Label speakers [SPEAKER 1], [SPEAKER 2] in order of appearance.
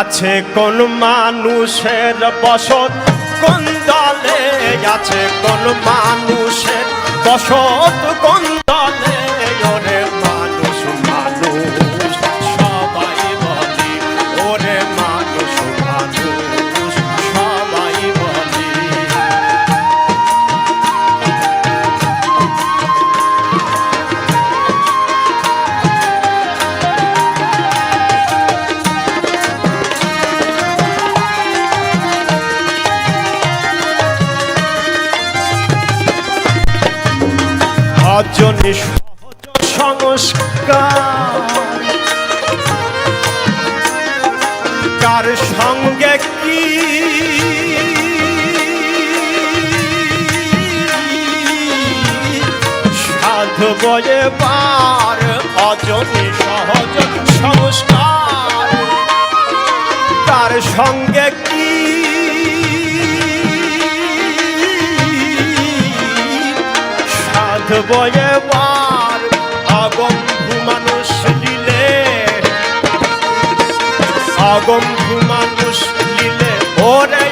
[SPEAKER 1] আছে কোন মানুষের বসত? কোন দলে আছে কোন মানুষের বসত? কোন সহজ সংস্কার। কার সঙ্গে কি সাধু বয়ে বার? অজনী সহজ সংস্কার। কার সঙ্গে কি বাঁধব এবার আগম মানুষ দিলে আগম মানুষ দিলে ওরে